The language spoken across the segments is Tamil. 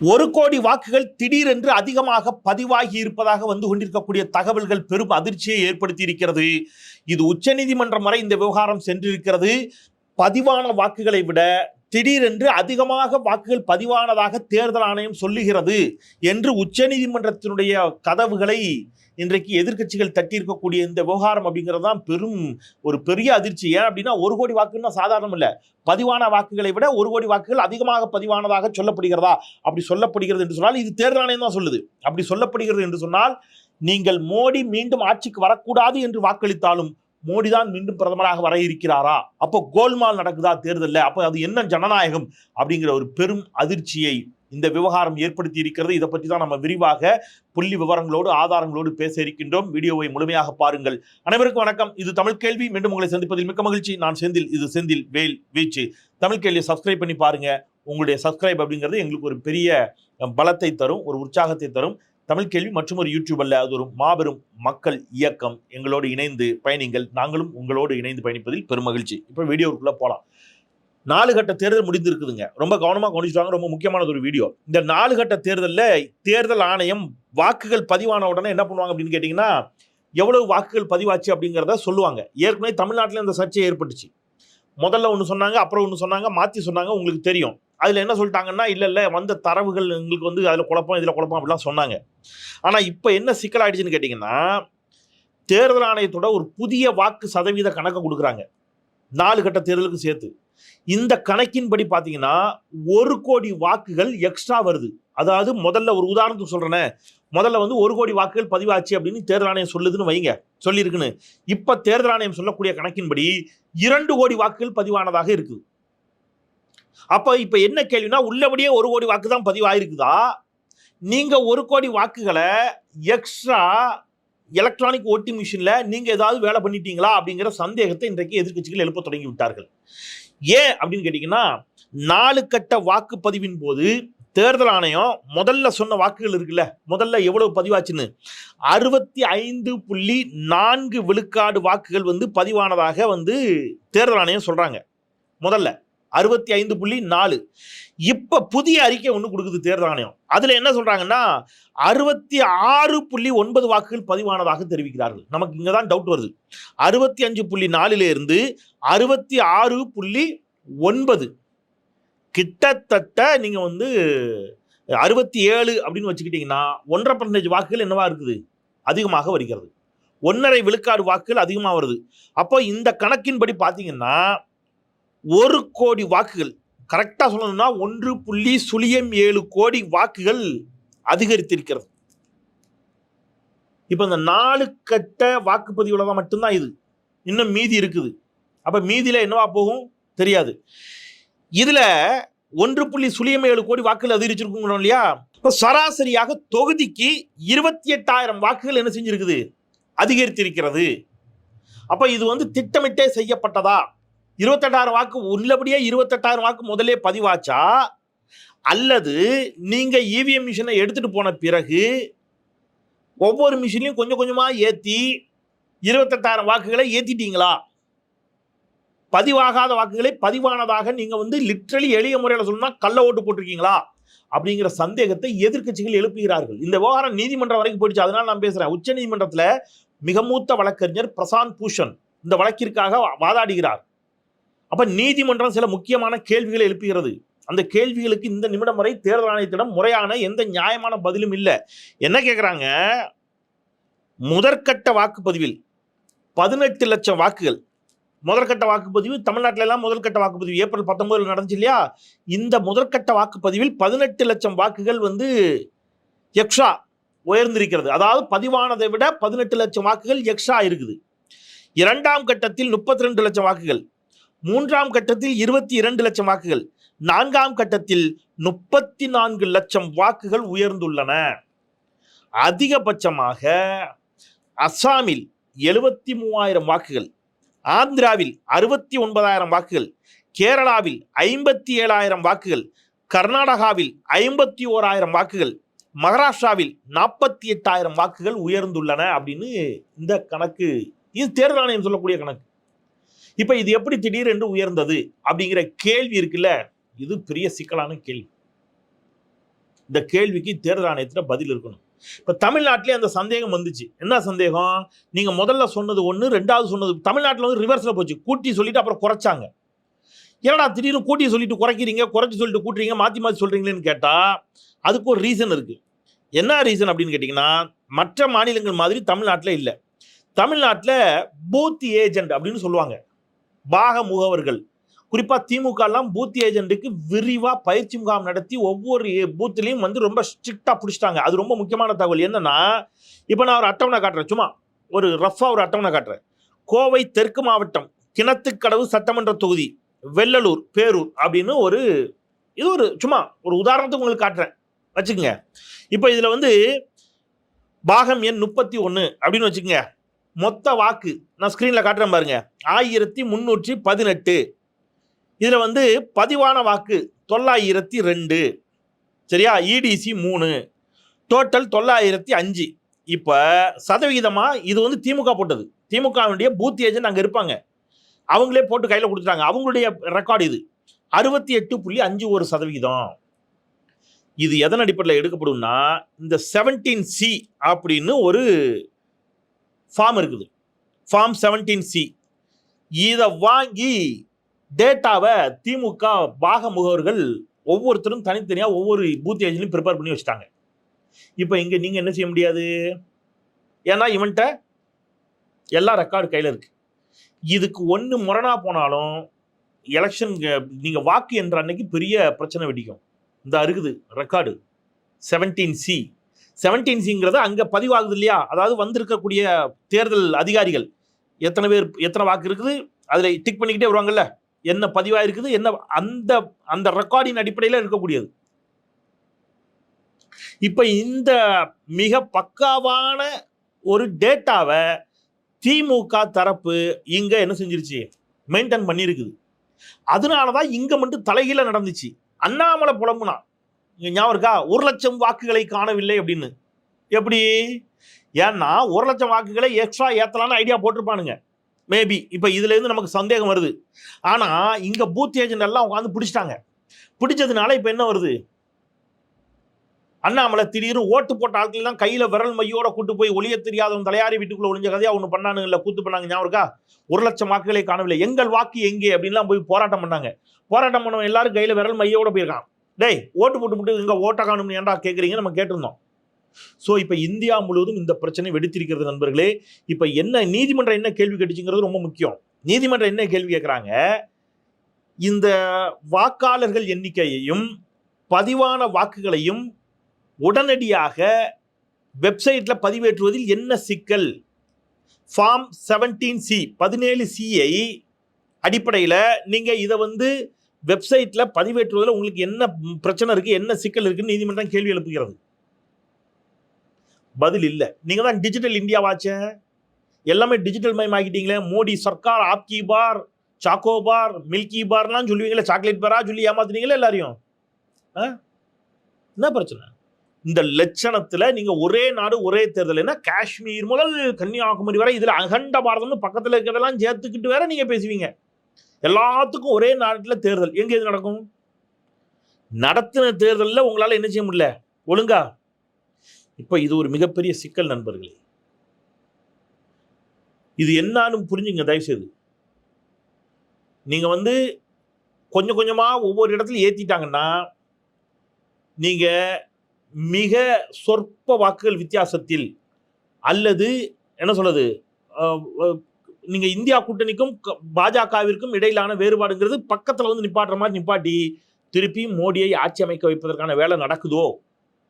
ஒரு கோடி வாக்குகள் திடீரென்று அதிகமாக பதிவாகி இருப்பதாக வந்து கொண்டிருக்கக்கூடிய தகவல்கள் பெரும் அதிர்ச்சியை ஏற்படுத்தி இருக்கிறது இது உச்சநீதிமன்றம் வரை இந்த விவகாரம் சென்றிருக்கிறது. பதிவான வாக்குகளை விட திடீரென்று அதிகமாக வாக்குகள் பதிவானதாக தேர்தல் ஆணையம் சொல்லுகிறது என்று உச்சநீதிமன்றத்தினுடைய கதவுகளை இன்றைக்கு எதிர்க்கட்சிகள் தட்டியிருக்கக்கூடிய இந்த விவகாரம் அப்படிங்கிறது தான் பெரும் ஒரு பெரிய அதிர்ச்சி. ஏன் அப்படின்னா ஒரு கோடி வாக்குன்னா சாதாரணம் இல்லை. பதிவான வாக்குகளை விட ஒரு கோடி வாக்குகள் அதிகமாக பதிவானதாக சொல்லப்படுகிறதா? அப்படி சொல்லப்படுகிறது என்று சொன்னால் இது தேர்தல் ஆணையம் தான் சொல்லுது. அப்படி சொல்லப்படுகிறது என்று சொன்னால் நீங்கள் மோடி மீண்டும் ஆட்சிக்கு வரக்கூடாது என்று வாக்களித்தாலும் மோடி தான் மீண்டும் பிரதமராக வர இருக்கிறாரா? அப்போ கோல்மால் நடக்குதா தேர்தலில்? அப்போ அது என்ன ஜனநாயகம் அப்படிங்கிற ஒரு பெரும் அதிர்ச்சியை இந்த விவகாரம் ஏற்படுத்தி இருக்கிறது. இதை பற்றி தான் நம்ம விரிவாக புள்ளி விவரங்களோடு ஆதாரங்களோடு பேச இருக்கின்றோம். வீடியோவை முழுமையாக பாருங்கள். அனைவருக்கும் வணக்கம். இது தமிழ் கேள்வி. மீண்டும் உங்களை சந்திப்பதில் மிக்க மகிழ்ச்சி. நான் செந்தில். இது செந்தில் வேல் வீச்சு. தமிழ் கேள்வியை சப்ஸ்கிரைப் பண்ணி பாருங்க. உங்களுடைய சப்ஸ்கிரைப் அப்படிங்கிறது எங்களுக்கு ஒரு பெரிய பலத்தை தரும் ஒரு உற்சாகத்தை தரும். தமிழ் கேள்வி மற்றும் ஒரு யூடியூப் அல்ல அது ஒரு மாபெரும் மக்கள் இயக்கம். எங்களோடு இணைந்து பயணிங்கள். நாங்களும் உங்களோடு இணைந்து பயணிப்பதில் பெரும் மகிழ்ச்சி இப்போ வீடியோவுக்குள்ளே போகலாம் நாலு கட்ட தேர்தல் முடிந்திருக்குதுங்க. ரொம்ப கவனமாக கவனிச்சுட்டாங்க. ரொம்ப முக்கியமானது ஒரு வீடியோ. இந்த நாலு கட்ட தேர்தலில் தேர்தல் ஆணையம் வாக்குகள் பதிவான உடனே என்ன பண்ணுவாங்க அப்படின்னு கேட்டிங்கன்னா எவ்வளவு வாக்குகள் பதிவாச்சு அப்படிங்கிறத சொல்லுவாங்க. ஏற்கனவே தமிழ்நாட்டில் இந்த சர்ச்சை ஏற்பட்டுச்சு. முதல்ல ஒன்று சொன்னாங்க அப்புறம் ஒன்று சொன்னாங்க மாற்றி சொன்னாங்க உங்களுக்கு தெரியும். அதில் என்ன சொல்லிட்டாங்கன்னா இல்லை இல்லை வந்த தரவுகள் எங்களுக்கு வந்து அதில் குழப்பம் இதில் குழப்பம் அப்படிலாம் சொன்னாங்க. ஆனால் இப்போ என்ன சிக்கலாயிடுச்சுன்னு கேட்டிங்கன்னா தேர்தல் ஆணையத்தோட ஒரு புதிய வாக்கு சதவீத கணக்கை கொடுக்குறாங்க. நாலு கட்ட தேர்தலுக்கு சேர்த்து. இந்த கணக்கின்படி பார்த்தீங்கன்னா ஒரு கோடி வாக்குகள் எக்ஸ்ட்ரா வருது. அதாவது முதல்ல ஒரு உதாரணத்துக்கு சொல்கிறேனே முதல்ல வந்து ஒரு கோடி வாக்குகள் பதிவாச்சு அப்படின்னு தேர்தல் ஆணையம் சொல்லுதுன்னு வைங்க. சொல்லியிருக்குன்னு. இப்போ தேர்தல் ஆணையம் சொல்லக்கூடிய கணக்கின்படி இரண்டு கோடி வாக்குகள் பதிவானதாக இருக்குது அப்போ இப்போ என்ன கேள்வினா உள்ளபடியே ஒரு கோடி வாக்கு தான் பதிவாயிருக்குதா? நீங்கள் ஒரு கோடி வாக்குகளை எக்ஸ்ட்ரா எலக்ட்ரானிக் ஓட்டிங் மிஷினில் நீங்கள் ஏதாவது வேலை பண்ணிட்டீங்களா அப்படிங்கிற சந்தேகத்தை இன்றைக்கு எதிர்க்கட்சிகள் எழுப்ப தொடங்கி விட்டார்கள். ஏன் அப்படின்னு கேட்டிங்கன்னா நாலு கட்ட வாக்குப்பதிவின் போது தேர்தல் ஆணையம் முதல்ல சொன்ன வாக்குகள் இருக்குல்ல முதல்ல எவ்வளவு பதிவாச்சுன்னு? அறுபத்தி ஐந்து புள்ளி நான்கு விழுக்காடு வாக்குகள் வந்து பதிவானதாக வந்து தேர்தல் ஆணையம் சொல்கிறாங்க முதல்ல. அறுபத்தி ஐந்து புள்ளி நாலு. இப்போ புதிய அறிக்கை ஒன்று கொடுக்குது தேர்தல் ஆணையம் அதில் என்ன சொல்கிறாங்கன்னா அறுபத்தி ஆறு புள்ளி ஒன்பது வாக்குகள் பதிவானதாக தெரிவிக்கிறார்கள். நமக்கு இங்கே தான் டவுட் வருது. அறுபத்தி அஞ்சு புள்ளி நாலுலேருந்து அறுபத்தி ஆறு புள்ளி ஒன்பது. கிட்டத்தட்ட நீங்கள் வந்து அறுபத்தி ஏழு அப்படின்னு வச்சுக்கிட்டிங்கன்னா ஒன்றரை பர்சன்டேஜ் வாக்குகள் என்னவா இருக்குது? அதிகமாக வருகிறது. ஒன்றரை விழுக்காடு வாக்குகள் அதிகமாக வருது. அப்போ இந்த கணக்கின்படி பார்த்தீங்கன்னா ஒரு கோடி வாக்குகள். கரெக்டாக சொல்லணும்னா ஒன்று புள்ளி சுழியம் ஏழு கோடி வாக்குகள் அதிகரித்திருக்கிறது. இப்போ இந்த நாலு கட்ட வாக்குப்பதிவில் தான் மட்டும்தான் இது. இன்னும் மீதி இருக்குது. அப்போ மீதியில் என்னவா போகும்? தெரியாது. இதில் ஒன்று புள்ளி சுழியம் ஏழு கோடி வாக்குகள் அதிகரிச்சிருக்குங்கிறோம் இல்லையா? இப்போ சராசரியாக தொகுதிக்கு இருபத்தி எட்டாயிரம் வாக்குகள் என்ன செஞ்சிருக்குது? அதிகரித்திருக்கிறது. அப்போ இது வந்து திட்டமிட்டே செய்யப்பட்டதா? இருபத்தெட்டாயிரம் வாக்கு உள்ளபடியே இருபத்தெட்டாயிரம் வாக்கு முதலே பதிவாச்சா? அல்லது நீங்கள் இவிஎம் மிஷினை எடுத்துகிட்டு போன பிறகு ஒவ்வொரு மிஷினையும் கொஞ்சம் கொஞ்சமாக ஏற்றி இருபத்தெட்டாயிரம் வாக்குகளை ஏற்றிட்டீங்களா பதிவாகாத வாக்குகளை பதிவானதாக நீங்கள் வந்து லிட்ரலி எளிய முறையில் சொல்லணும்னா கள்ள ஓட்டு போட்டிருக்கீங்களா? அப்படிங்கிற சந்தேகத்தை எதிர்க்கட்சிகள் எழுப்புகிறார்கள். இந்த விவகாரம் நீதிமன்றம் வரைக்கும் போயிடுச்சு. அதனால நான் பேசுகிறேன் உச்ச நீதிமன்றத்தில் மிக மூத்த வழக்கறிஞர் பிரசாந்த் பூஷன் இந்த வழக்கிற்காக வாதாடுகிறார். அப்ப நீதிமன்றம் சில முக்கியமான கேள்விகளை எழுப்புகிறது. அந்த கேள்விகளுக்கு இந்த நிமிடம் வரை தேர்தல் ஆணையத்திடம் முறையான எந்த நியாயமான பதிலும் இல்லை. என்ன கேட்குறாங்க முதற்கட்ட வாக்குப்பதிவில் பதினெட்டு லட்சம் வாக்குகள். முதற்கட்ட வாக்குப்பதிவு தமிழ்நாட்டில எல்லாம் முதற்கட்ட வாக்குப்பதிவு. ஏப்ரல் பத்தொன்பதுல நடந்துச்சு இல்லையா? இந்த முதற்கட்ட வாக்குப்பதிவில் பதினெட்டு லட்சம் வாக்குகள் வந்து எக்ஸ்ட்ரா உயர்ந்திருக்கிறது. அதாவது பதிவானதை விட பதினெட்டு லட்சம் வாக்குகள் எக்ஸ்ட்ரா இருக்குது. இரண்டாம் கட்டத்தில் முப்பத்தி ரெண்டு லட்சம் வாக்குகள். மூன்றாம் கட்டத்தில் இருபத்தி இரண்டு லட்சம் வாக்குகள் நான்காம் கட்டத்தில் முப்பத்தி நான்கு லட்சம் வாக்குகள் உயர்ந்துள்ளன. அதிகபட்சமாக அஸ்ஸாமில் எழுபத்தி மூவாயிரம் வாக்குகள் ஆந்திராவில் அறுபத்தி ஒன்பதாயிரம் வாக்குகள் கேரளாவில் ஐம்பத்தி ஏழாயிரம் வாக்குகள் கர்நாடகாவில் ஐம்பத்தி ஓராயிரம் வாக்குகள் மகாராஷ்டிராவில் நாற்பத்தி எட்டாயிரம் வாக்குகள் உயர்ந்துள்ளன அப்படின்னு இந்த கணக்கு இது தேர்தல் ஆணையம் சொல்லக்கூடிய கணக்கு. இப்ப இது எப்படி திடீரென்று உயர்ந்தது அப்படிங்கிற கேள்வி இருக்குல்ல? இது பெரிய சிக்கலான கேள்வி. இந்த கேள்விக்கு தேர்தல் ஆணையத்தில் பதில் இருக்கணும். இப்போ தமிழ்நாட்டிலே அந்த சந்தேகம் வந்துச்சு. என்ன சந்தேகம்? நீங்கள் முதல்ல சொன்னது ஒன்று ரெண்டாவது சொன்னது தமிழ்நாட்டில் வந்து ரிவர்ஸில் போச்சு. கூட்டி சொல்லிட்டு அப்புறம் குறைச்சாங்க. ஏன்னா திடீர்னு கூட்டி சொல்லிட்டு குறைக்கிறீங்க குறைச்சி சொல்லிட்டு கூட்டுறீங்க மாற்றி மாற்றி சொல்கிறீங்களேன்னு கேட்டால் அதுக்கு ஒரு ரீசன் இருக்குது என்ன ரீசன் அப்படின்னு கேட்டிங்கன்னா மற்ற மாநிலங்கள் மாதிரி தமிழ்நாட்டில் இல்லை. தமிழ்நாட்டில் பூத் ஏஜென்ட் அப்படின்னு சொல்லுவாங்க. பாக முகவர்கள் குறிப்பாக திமுகலாம் பூத் ஏஜென்ட்டுக்கு விரிவாக பயிற்சி முகாம் நடத்தி ஒவ்வொரு பூத்துலேயும் வந்து ரொம்ப ஸ்ட்ரிக்டாக பிடிச்சிட்டாங்க. அது ரொம்ப முக்கியமான தகவல். என்னென்னா இப்போ நான் ஒரு அட்டவணை காட்டுறேன். சும்மா ஒரு ரஃபாக ஒரு அட்டவணை காட்டுறேன். கோவை தெற்கு மாவட்டம் கிணத்துக்கடவு சட்டமன்ற தொகுதி வெள்ளலூர் பேரூர் அப்படின்னு ஒரு இது ஒரு சும்மா ஒரு உதாரணத்துக்கு உங்களுக்கு காட்டுறேன். வச்சுக்கோங்க. இப்போ இதில் வந்து பாகம் எண் முப்பத்தி ஒன்று அப்படின்னு வச்சுக்கோங்க. மொத்த வாக்கு. நான் ஸ்க்ரீனில் காட்டுறேன் பாருங்க. ஆயிரத்தி முந்நூற்றி பதினெட்டு. இதில் வந்து பதிவான வாக்கு தொள்ளாயிரத்தி ரெண்டு. சரியா? இடிசி மூணு. டோட்டல் தொள்ளாயிரத்தி அஞ்சு. இப்போ சதவிகிதமாக இது வந்து திமுக போட்டது. திமுகவினுடைய பூத் ஏஜென்ட் அங்கே இருப்பாங்க. அவங்களே போட்டு கையில் கொடுத்துட்டாங்க. அவங்களுடைய ரெக்கார்டு இது. அறுபத்தி எட்டு புள்ளி அஞ்சு ஒரு சதவிகிதம். இது எதன் அடிப்படையில் எடுக்கப்படும்னா இந்த செவன்டீன் சி அப்படின்னு ஒரு ஃபார்ம் இருக்குது. ஃபார்ம் செவன்டீன் சி இதை வாங்கி டேட்டாவை திமுக பாக முகவர்கள் ஒவ்வொருத்தரும் தனித்தனியாக ஒவ்வொரு பூத் ஏஜென்ட்லையும் ப்ரிப்பேர் பண்ணி வச்சுட்டாங்க. இப்போ இங்கே நீங்கள் என்ன செய்ய முடியாது? ஏன்னா இவன்கிட்ட எல்லா ரெக்கார்டு கையில் இருக்குது இதுக்கு ஒன்று முரணாக போனாலும் எலெக்ஷன் நீங்கள் வாக்கு என்ற அன்னைக்கு பெரிய பிரச்சனை வெடிக்கும். இந்த இருக்குது ரெக்கார்டு செவன்டீன் சி செவன்டீன் சிங்கிறது அங்கே பதிவாகுது இல்லையா? அதாவது வந்திருக்கக்கூடிய தேர்தல் அதிகாரிகள். எத்தனை பேர் எத்தனை வாக்கு இருக்குது? அதில் டிக் பண்ணிக்கிட்டே வருவாங்கல்ல? என்ன பதிவாக இருக்குது? என்ன அந்த அந்த ரெக்கார்டின் அடிப்படையில் இருக்கக்கூடியது. இப்போ இந்த மிக பக்காவான ஒரு டேட்டாவை திமுக தரப்பு இங்க என்ன செஞ்சிருச்சு? மெயின்டைன் பண்ணியிருக்குது அதனால தான் இங்க மட்டும் தலைகீழ நடந்துச்சு. அண்ணாமலை புலம்புனா ஞாபகம் இருக்கா? ஒரு லட்சம் வாக்குகளை காணவில்லை அப்படின்னு. எப்படி? ஏன்னா ஒரு லட்சம் வாக்குகளை எக்ஸ்ட்ரா ஏற்றலான்னு ஐடியா போட்டிருப்பானுங்க. மேபி இப்போ இதுலேருந்து நமக்கு சந்தேகம் வருது. ஆனால் இங்கே பூத் ஏஜென்ட் எல்லாம் உட்காந்து பிடிச்சிட்டாங்க. பிடிச்சதுனால இப்போ என்ன வருது? அண்ணாமலை திடீர்னு ஓட்டு போட்ட ஆட்கள் தான் கையில் விரல் மையோட கூட்டு போய் ஒளிய தெரியாதவன் தலையாரி வீட்டுக்குள்ள ஒளிஞ்ச கதையாக ஒன்று பண்ணானுங்கல்ல கூத்து பண்ணாங்க ஞாபகம் இருக்கா? ஒரு லட்சம் வாக்குகளை காணவில்லை. எங்கள் வாக்கு எங்கே? அப்படின்லாம் போய் போராட்டம் பண்ணாங்க. போராட்டம் பண்ணவன் எல்லாரும் கையில் விரல் மையோட போயிருக்கான். டேய் ஓட்டு போட்டு போட்டு இங்கே ஓட்டை காணும்னு ஏன்டா கேட்குறீங்க நம்ம கேட்டிருந்தோம். ஸோ இப்போ இந்தியா முழுவதும் இந்த பிரச்சனை வெடித்திருக்கிறது நண்பர்களே இப்போ என்ன நீதிமன்றம் என்ன கேள்வி கேட்டுச்சுங்கிறது ரொம்ப முக்கியம். நீதிமன்றம் என்ன கேள்வி கேட்குறாங்க இந்த வாக்காளர்கள் எண்ணிக்கையையும் பதிவான வாக்குகளையும் உடனடியாக வெப்சைட்டில் பதிவேற்றுவதில் என்ன சிக்கல்? ஃபார்ம் செவன்டீன் சி பதினேழு சியை அடிப்படையில் நீங்கள் இதை வந்து வெப்சைட்டில் பதிவேற்றுவதில் உங்களுக்கு என்ன பிரச்சனை இருக்குது என்ன சிக்கல் இருக்குன்னு நீதிமன்றம் கேள்வி எழுப்புகிறது. பதில் இல்லை. நீங்கள் தான் டிஜிட்டல் இந்தியாவாச்சே எல்லாமே டிஜிட்டல் மயம் ஆகிட்டீங்களே மோடி சர்க்கார் ஆப்கி பார் சாக்கோ பார் மில்கி பார்லாம் சொல்லுவீங்களே? சாக்லேட் பாரா சொல்லி ஏமாத்துனீங்களே எல்லாரையும்? ஆ? என்ன பிரச்சனை? இந்த லட்சணத்தில் நீங்கள் ஒரே நாடு ஒரே தேர்தல். என்ன? காஷ்மீர் முதல் கன்னியாகுமரி வரை இதில் அகண்ட பாரதம்னு பக்கத்தில் இருக்கிறதெல்லாம் சேர்த்துக்கிட்டு வேற நீங்கள் பேசுவீங்க. எல்லாத்துக்கும் ஒரே நாட்டில் தேர்தல். எங்க இது நடக்கும்? நடத்தின தேர்தலில் உங்களால என்ன செய்ய முடியல? ஒழுங்கா? இப்ப இது ஒரு மிகப்பெரிய சிக்கல் நண்பர்களே. இது என்னாலும் புரிஞ்சுங்க தயவு செய்து நீங்க வந்து கொஞ்சம் கொஞ்சமா ஒவ்வொரு இடத்துல ஏத்திட்டாங்கன்னா நீங்க மிக சொற்ப வாக்குகள் வித்தியாசத்தில் அல்லது என்ன சொல்றது அஹ், நீங்க இந்தியா கூட்டணிக்கும் க- பாஜகவிற்கும் இடையிலான வேறுபாடுங்கிறது பக்கத்துல வந்து நிப்பாட்டுற மாதிரி நிப்பாட்டி திருப்பி மோடியை ஆட்சி அமைக்க வைப்பதற்கான வேலை நடக்குதோ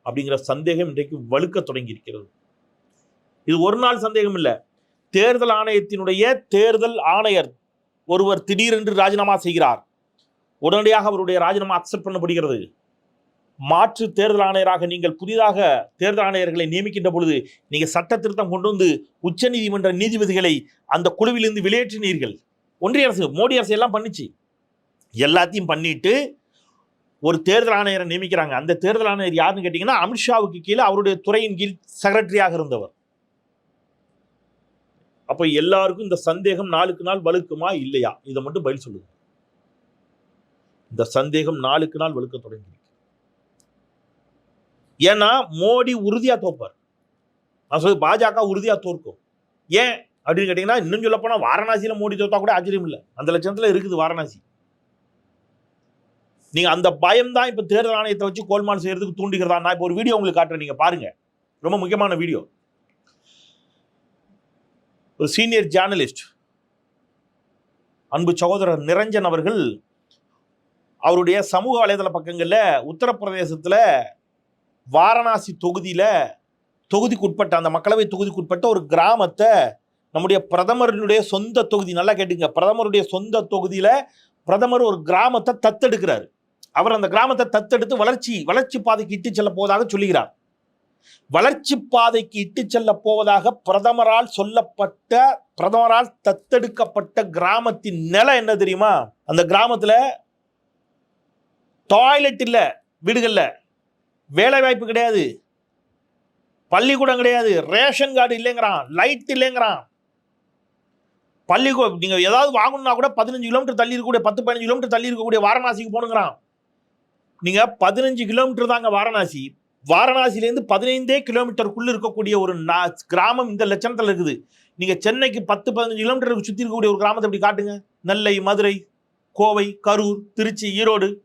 அப்படிங்கிற சந்தேகம் இன்றைக்கு வலுக்க தொடங்கி இருக்கிறது இது ஒரு நாள் சந்தேகம் இல்லை. தேர்தல் ஆணையத்தினுடைய தேர்தல் ஆணையர் ஒருவர் திடீரென்று ராஜினாமா செய்கிறார். உடனடியாக அவருடைய ராஜினாமா அக்செப்ட் பண்ணப்படுகிறது. மாற்று தேர்தல் ஆணையராக நீங்கள் புதிதாக தேர்தல் ஆணையர்களை நியமிக்கின்ற பொழுது நீங்கள் சட்ட திருத்தம் கொண்டு வந்து உச்சநீதிமன்ற நீதிபதிகளை அந்த குழுவிலிருந்து வெளியேற்றினீர்கள். ஒன்றிய அரசு மோடி அரசு எல்லாம் பண்ணிச்சு. எல்லாத்தையும் பண்ணிட்டு ஒரு தேர்தல் ஆணையரை நியமிக்கிறாங்க. அந்த தேர்தல் ஆணையர் யாருன்னு கேட்டீங்கன்னா அமித்ஷாவுக்கு கீழே அவருடைய துறையின் கீழ் செக்ரட்டரியாக இருந்தவர். அப்போ எல்லாருக்கும் இந்த சந்தேகம் நாளுக்கு நாள் வலுக்குமா? இல்லையா? இதை மட்டும் பதில் சொல்லுங்க. இந்த சந்தேகம் நாளுக்கு நாள் வலுக்க தொடங்கி ஏன்னா மோடி உறுதியாக தோப்பார். நான் சொல்லி பாஜக உறுதியாக தோற்கும். ஏன்? அப்படின்னு கேட்டிங்கன்னா இன்னும் சொல்ல வாரணாசியில் மோடி தோத்தா கூட ஆச்சரியம் இல்லை. அந்த லட்சத்தில் இருக்குது வாரணாசி. நீங்கள் அந்த பயம் தான் தேர்தல் ஆணையத்தை வச்சு கோல்மான் செய்கிறதுக்கு தூண்டுகிறதா நான் இப்போ ஒரு வீடியோ உங்களுக்கு காட்டுறேன் நீங்கள் பாருங்கள் ரொம்ப முக்கியமான வீடியோ ஒரு சீனியர் ஜேர்னலிஸ்ட் அன்பு சகோதரர் நிரஞ்சன் அவர்கள் அவருடைய சமூக வலைதள பக்கங்கள்ல உத்தரப்பிரதேசத்தில் வாரணாசி தொகுதியில் தொகுதிக்குட்பட்ட அந்த மக்களவை தொகுதிக்குட்பட்ட ஒரு கிராமத்தை நம்முடைய பிரதமருடைய சொந்த தொகுதி நல்லா கேட்டுங்க பிரதமருடைய சொந்த தொகுதியில் பிரதமர் ஒரு கிராமத்தை தத்தெடுக்கிறார். அவர் அந்த கிராமத்தை தத்தெடுத்து வளர்ச்சி வளர்ச்சி பாதைக்கு இட்டு செல்ல போவதாக சொல்லுகிறார். வளர்ச்சி பாதைக்கு இட்டு செல்ல போவதாக பிரதமரால் சொல்லப்பட்ட பிரதமரால் தத்தெடுக்கப்பட்ட கிராமத்தின் நிலை என்ன தெரியுமா? அந்த கிராமத்தில் டாய்லெட் இல்லை வீடுகள்ல. வேலை வாய்ப்பு கிடையாது. பள்ளிக்கூடம் கிடையாது. ரேஷன் கார்டு இல்லைங்கிறான். லைட் இல்லைங்கிறான். பள்ளிக்கூடம் நீங்கள் ஏதாவது வாங்கணும்னா கூட பதினஞ்சு கிலோமீட்டர் தள்ளி இருக்கக்கூடிய பத்து பதினஞ்சு கிலோமீட்டர் தள்ளி இருக்கக்கூடிய வாரணாசிக்கு போகணுங்கிறான். நீங்கள் பதினஞ்சு கிலோமீட்டர் தாங்க வாரணாசி. வாரணாசியிலேருந்து பதினைந்தே கிலோமீட்டருக்குள்ளே இருக்கக்கூடிய ஒரு நா- கிராமம் இந்த லட்சணத்தில் இருக்குது. நீங்கள் சென்னைக்கு பத்து பதினஞ்சு கிலோமீட்டருக்கு சுற்றி இருக்கக்கூடிய ஒரு கிராமத்தை அப்படி காட்டுங்க? நெல்லை மதுரை கோவை கரூர் திருச்சி ஈரோடு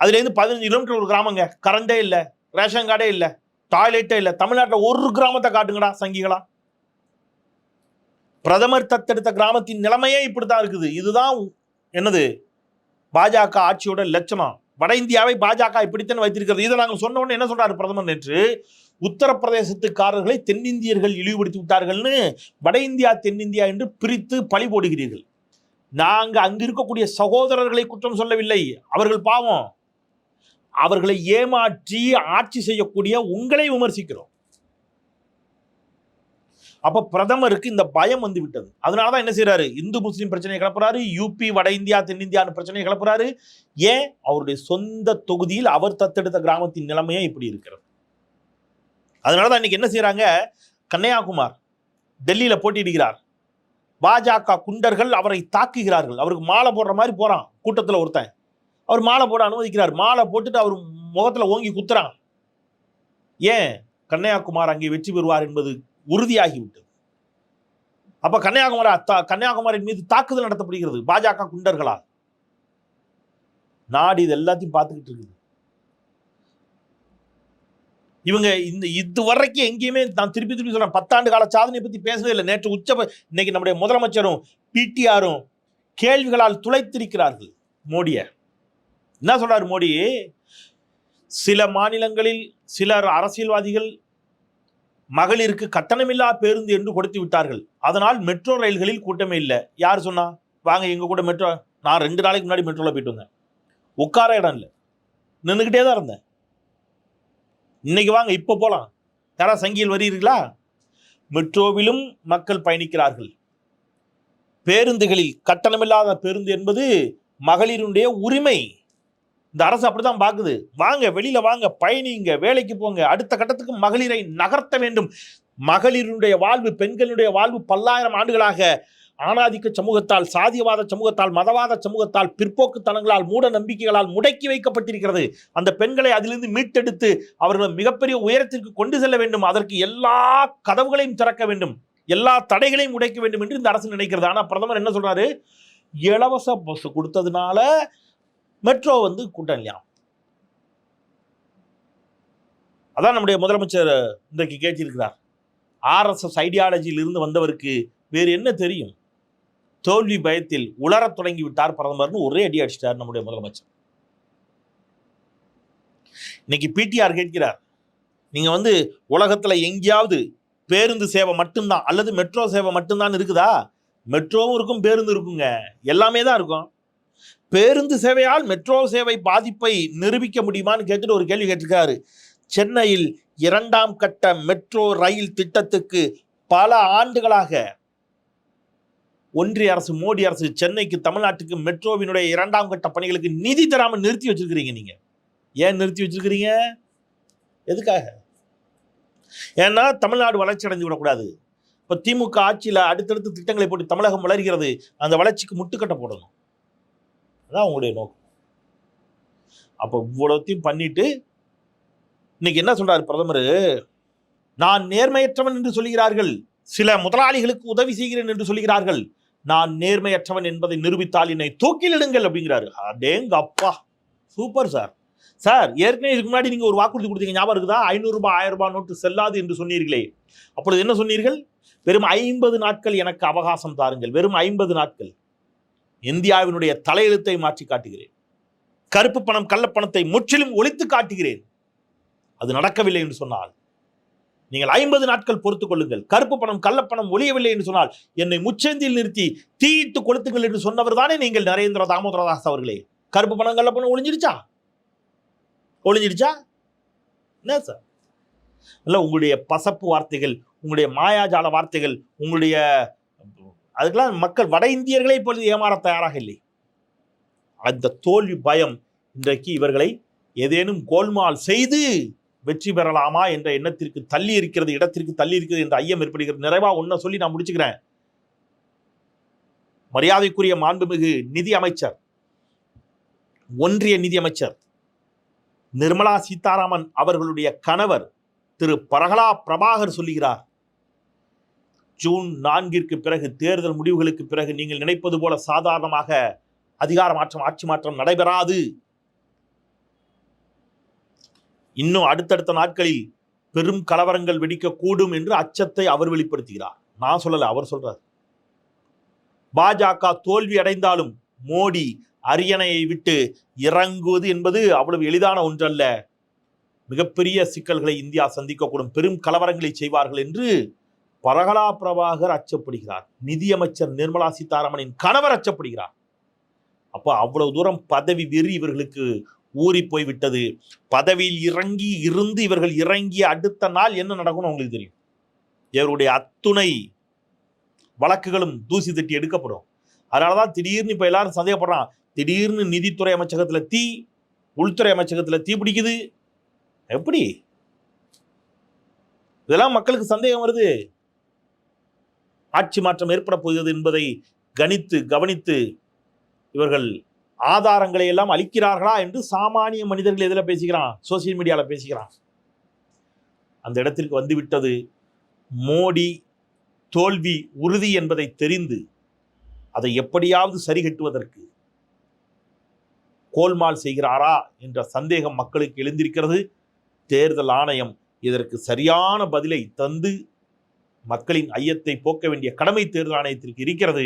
அதுலேருந்து பதினஞ்சு கிலோமீட்டர் ஒரு கிராமங்க. கரண்டே இல்லை ரேஷன் கார்டே இல்லை டாய்லெட்டே இல்லை. தமிழ்நாட்டில் ஒரு கிராமத்தை காட்டுங்கடா சங்கிகளா. பிரதமர் தத்தெடுத்த கிராமத்தின் நிலைமையே இப்படித்தான் இருக்குது. இதுதான் என்னது? பாஜக ஆட்சியோட லட்சணம். வட இந்தியாவை பாஜக இப்படித்தான் வைத்திருக்கிறது. இதை நாங்கள் சொன்ன உடனே என்ன சொல்றாரு பிரதமர் நேற்று? உத்தரப்பிரதேசத்துக்காரர்களை தென்னிந்தியர்கள் இழிவுபடுத்தி விட்டார்கள்னு வட இந்தியா தென்னிந்தியா என்று பிரித்து பழி போடுகிறீர்கள். நாங்கள் அங்கு இருக்கக்கூடிய சகோதரர்களை குற்றம் சொல்லவில்லை. அவர்கள் பாவம். அவர்களை ஏமாற்றி ஆட்சி செய்யக்கூடிய உங்களை விமர்சிக்கிறோம். அப்ப பிரதமருக்கு இந்த பயம் வந்து விட்டது. அதனாலதான் என்ன செய்யறாரு இந்து முஸ்லீம் பிரச்சனையை கிளப்புறாரு. யூபி வட இந்தியா தென்னிந்தியான்னு பிரச்சனையை கிளப்புறாரு. ஏன்? அவருடைய சொந்த தொகுதியில் அவர் தத்தெடுத்த கிராமத்தின் நிலைமையே இப்படி இருக்கிறது. அதனாலதான் இன்னைக்கு என்ன செய்யறாங்க கன்னியாகுமார் டெல்லியில போட்டியிடுகிறார். பாஜக குண்டர்கள் அவரை தாக்குகிறார்கள். அவருக்கு மாலை போடுற மாதிரி போறான். கூட்டத்தில் ஒருத்தன். அவர் மாலை போட அனுமதிக்கிறார். மாலை போட்டுட்டு அவர் முகத்துல ஓங்கி குத்துறான் ஏன்? கன்னியாகுமார் அங்கே வெற்றி பெறுவார் என்பது உறுதியாகிவிட்டது. அப்ப கன்னியாகுமரி அத்தா- கன்னியாகுமரியின் மீது தாக்குதல் நடத்தப்படுகிறது பாஜக குண்டர்களால். நாடு இது எல்லாத்தையும் பார்த்துக்கிட்டு இருக்குது. இவங்க இந்த இது வரைக்கும் எங்கேயுமே நான் திருப்பி திருப்பி சொல்றேன் பத்தாண்டு கால சாதனையை பத்தி பேசவே இல்லை. நேற்று உச்ச இன்னைக்கு நம்முடைய முதலமைச்சரும் பிடிஆரும் கேள்விகளால் துளைத்திருக்கிறார்கள் மோடியை. என்ன சொல்றாரு மோடி? சில மாநிலங்களில் சிலர் அரசியல்வாதிகள் மகளிருக்கு கட்டணமில்லா பேருந்து என்று கொடுத்து விட்டார்கள். அதனால் மெட்ரோ ரயில்களில் கூட்டமே இல்லை. யார் சொன்னா? வாங்க எங்க கூட மெட்ரோ நான் ரெண்டு நாளைக்கு முன்னாடி மெட்ரோல போயிட்டு வந்தேன். உட்கார இடம் இல்லை. நின்றுக்கிட்டே தான் இருந்தேன். இன்னைக்கு வாங்க இப்போ போகலாம் யாரா சங்கியில் வருகிறீர்களா? மெட்ரோவிலும் மக்கள் பயணிக்கிறார்கள். பேருந்துகளில் கட்டணமில்லாத பேருந்து என்பது மகளிருடைய உரிமை. இந்த அரசு அப்படிதான் பார்க்குது வாங்க வெளியில வாங்க பயணிங்க வேலைக்கு போங்க. அடுத்த கட்டத்துக்கு மகளிரை நகர்த்த வேண்டும். மகளிருடைய வாழ்வு பெண்களுடைய வாழ்வு பல்லாயிரம் ஆண்டுகளாக ஆணாதிக்க சமூகத்தால் சாதியவாத சமூகத்தால் மதவாத சமூகத்தால் பிற்போக்குத்தனங்களால் மூட நம்பிக்கைகளால் முடக்கி வைக்கப்பட்டிருக்கிறது. அந்த பெண்களை அதிலிருந்து மீட்டெடுத்து அவர்கள் மிகப்பெரிய உயரத்திற்கு கொண்டு செல்ல வேண்டும். அதற்கு எல்லா கதவுகளையும் திறக்க வேண்டும். எல்லா தடைகளையும் உடைக்க வேண்டும் என்று இந்த அரசு நினைக்கிறது. ஆனால் பிரதமர் என்ன சொல்றாரு? இலவச பஸ் கொடுத்ததுனால மெட்ரோ வந்து கூட்டணியாம் அதான் நம்முடைய முதலமைச்சர் இன்றைக்கு கேட்டிருக்கிறார். ஆர்எஸ்எஸ் ஐடியாலஜியிலிருந்து வந்தவருக்கு வேறு என்ன தெரியும்? தோல்வி பயத்தில் உலரத் தொடங்கி விட்டார் பிரதமர்னு ஒரே அடி அடிச்சிட்டார் நம்முடைய முதலமைச்சர். இன்னைக்கு பிடிஆர் கேட்கிறார். நீங்க வந்து உலகத்தில் எங்கேயாவது பேருந்து சேவை மட்டும்தான் அல்லது மெட்ரோ சேவை மட்டும்தான் இருக்குதா? மெட்ரோவும் இருக்கும் பேருந்து இருக்குங்க. எல்லாமே தான் இருக்கும். பேருந்து சேவையால் மெட்ரோ சேவை பாதிப்பை நிரூபிக்க முடியுமான்னு கேட்டுட்டு ஒரு கேள்வி கேட்டிருக்காரு. சென்னையில் இரண்டாம் கட்ட மெட்ரோ ரயில் திட்டத்துக்கு பல ஆண்டுகளாக ஒன்றிய அரசு மோடி அரசு சென்னைக்கு தமிழ்நாட்டுக்கு மெட்ரோவினுடைய இரண்டாம் கட்ட பணிகளுக்கு நிதி தராமல் நிறுத்தி வச்சிருக்கிறீங்க நீங்க. ஏன் நிறுத்தி வச்சிருக்கிறீங்க? எதுக்காக? ஏன்னா தமிழ்நாடு வளர்ச்சி அடைந்து விடக்கூடாது. இப்போ திமுக ஆட்சியில் அடுத்தடுத்து திட்டங்களை போட்டு தமிழகம் வளர்கிறது. அந்த வளர்ச்சிக்கு முட்டுக்கட்டை போடணும். அதான் அவங்களுடைய நோக்கம். அப்போ இவ்வளோத்தையும் பண்ணிட்டு இன்னைக்கு என்ன சொல்றாரு பிரதமர்? நான் நேர்மையற்றவன் என்று சொல்கிறார்கள் சில முதலாளிகளுக்கு உதவி செய்கிறேன் என்று சொல்கிறார்கள் நான் நேர்மையற்றவன் என்பதை நிரூபித்தால் என்னை தூக்கிலிடுங்கள் அப்படிங்கிறாரு. அடேங்க அப்பா சூப்பர் சார். சார் ஏற்கனவே இதுக்கு முன்னாடி நீங்க ஒரு வாக்குறுதி கொடுத்தீங்க. ஞாபகம் இருக்குதா? ஐநூறு ரூபாய் ஆயிரம் ரூபாய் நோட்டு செல்லாது என்று சொன்னீர்களே. அப்பொழுது என்ன சொன்னீர்கள்? வெறும் ஐம்பது நாட்கள் எனக்கு அவகாசம் தாருங்கள். வெறும் ஐம்பது நாட்கள். இந்தியாவினுடைய தலையெழுத்தை மாற்றி காட்டுகிறேன். கருப்பு பணம் கள்ளப்பணத்தை முற்றிலும் ஒழித்து காட்டுகிறேன். அது நடக்கவில்லை என்று சொன்னால் நீங்கள் ஐம்பது நாட்கள் பொறுத்துக் கொள்ளுங்கள். கருப்பு பணம் கள்ளப்பணம் ஒழியவில்லை என்று சொன்னால் என்னை முச்சந்தியில் நிறுத்தி தீயிட்டு கொளுத்துங்கள் என்று சொன்னவர் தானே நீங்கள் நரேந்திர தாமோதரதாஸ் அவர்களே. கருப்பு பணம் கள்ளப்பணம் ஒழிஞ்சிருச்சா ஒளிஞ்சிடுச்சா என்ன சார் இல்லை உங்களுடைய பசப்பு வார்த்தைகள் உங்களுடைய மாயாஜால வார்த்தைகள் உங்களுடைய அதுக்கெல்லாம் மக்கள் வட இந்தியர்களே இப்பொழுது ஏமாற தயாராக இல்லை. அந்த தோல்வி பயம் இன்றைக்கு இவர்களை ஏதேனும் கோல்மால் செய்து வெற்றி பெறலாமா என்ற எண்ணத்திற்கு தள்ளி இருக்கிறது இடத்திற்கு தள்ளி இருக்கிறது என்ற ஐயம் ஏற்படுகிறது. நிறைவாக ஒன்றை சொல்லி நான் முடிச்சுக்கிறேன். மரியாதைக்குரிய மாண்புமிகு நிதி அமைச்சர் ஒன்றிய நிதி அமைச்சர் நிர்மலா சீதாராமன் அவர்களுடைய கணவர் திரு பரகலா பிரபாகர் சொல்லுகிறார். ஜூன் நான்கிற்கு பிறகு தேர்தல் முடிவுகளுக்கு பிறகு நீங்கள் நினைப்பது போல சாதாரணமாக அதிகார மாற்றம் ஆட்சி மாற்றம் நடைபெறாது. இன்னும் அடுத்தடுத்த நாட்களில் பெரும் கலவரங்கள் வெடிக்கக்கூடும் என்று அச்சத்தை அவர் வெளிப்படுத்துகிறார். நான் சொல்லல அவர் சொல்றார். பாஜக தோல்வி அடைந்தாலும் மோடி அரியணையை விட்டு இறங்குவது என்பது அவ்வளவு எளிதான ஒன்றல்ல. மிகப்பெரிய சிக்கல்களை இந்தியா சந்திக்கக்கூடும். பெரும் கலவரங்களை செய்வார்கள் என்று பரகலா பிரபாகர் அச்சப்படுகிறார். நிதியமைச்சர் நிர்மலா சீதாராமனின் கணவர் அச்சப்படுகிறார். அப்போ அவ்வளவு தூரம் பதவி வெறி இவர்களுக்கு ஊறி போய்விட்டது பதவியில் இறங்கி இருந்து இவர்கள் இறங்கிய அடுத்த நாள் என்ன நடக்கும்னு உங்களுக்கு தெரியும். இவருடைய அத்துணை வழக்குகளும் தூசி தட்டி எடுக்கப்படும். அதனாலதான் திடீர்னு இப்போ எல்லாரும் சந்தேகப்படுறான் திடீர்னு நிதித்துறை அமைச்சகத்தில் தீ உள்துறை அமைச்சகத்தில் தீ பிடிக்குது. எப்படி? இதெல்லாம் மக்களுக்கு சந்தேகம் வருது. ஆட்சி மாற்றம் ஏற்பட போகிறது என்பதை கணித்து கவனித்து இவர்கள் ஆதாரங்களை எல்லாம் அளிக்கிறார்களா என்று சாமானிய மனிதர்கள் எதில் பேசிக்கிறான்? சோசியல் மீடியாவில் பேசிக்கிறான். அந்த இடத்திற்கு வந்துவிட்டது மோடி தோல்வி உறுதி என்பதை தெரிந்து அதை எப்படியாவது சரிகட்டுவதற்கு கோல்மால் செய்கிறாரா என்ற சந்தேகம் மக்களுக்கு எழுந்திருக்கிறது. தேர்தல் ஆணையம் இதற்கு சரியான பதிலை தந்து மக்களின் ஐயத்தை போக்க வேண்டிய கடமை தேர்தல் ஆணையத்திற்கு இருக்கிறது.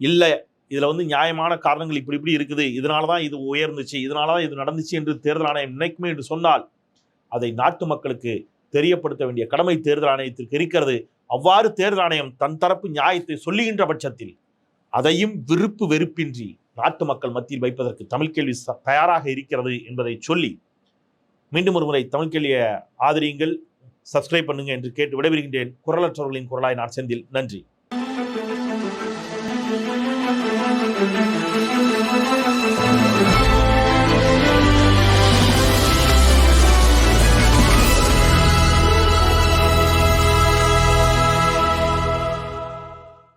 இல்லை இதில் வந்து நியாயமான காரணங்கள் இப்படி இப்படி இருக்குது. இதனால தான் இது உயர்ந்துச்சு. இதனால தான் இது நடந்துச்சு என்று தேர்தல் ஆணையம் நினைக்குமே என்று சொன்னால் அதை நாட்டு மக்களுக்கு தெரியப்படுத்த வேண்டிய கடமை தேர்தல் ஆணையத்திற்கு இருக்கிறது. அவ்வாறு தேர்தல் ஆணையம் தன் தரப்பு நியாயத்தை சொல்லுகின்ற பட்சத்தில் அதையும் விருப்பு வெறுப்பின்றி நாட்டு மக்கள் மத்தியில் வைப்பதற்கு தமிழ் கேள்வி தயாராக இருக்கிறது என்பதை சொல்லி மீண்டும் ஒரு முறை தமிழ் கேள்வியை ஆதரியுங்கள். சப்ஸ்கிரைப் பண்ணுங்கள் என்று கேட்டு விடைபெறுகின்றேன். குரலற்றவர்களின் குரலாய் நான் செந்தில். நன்றி.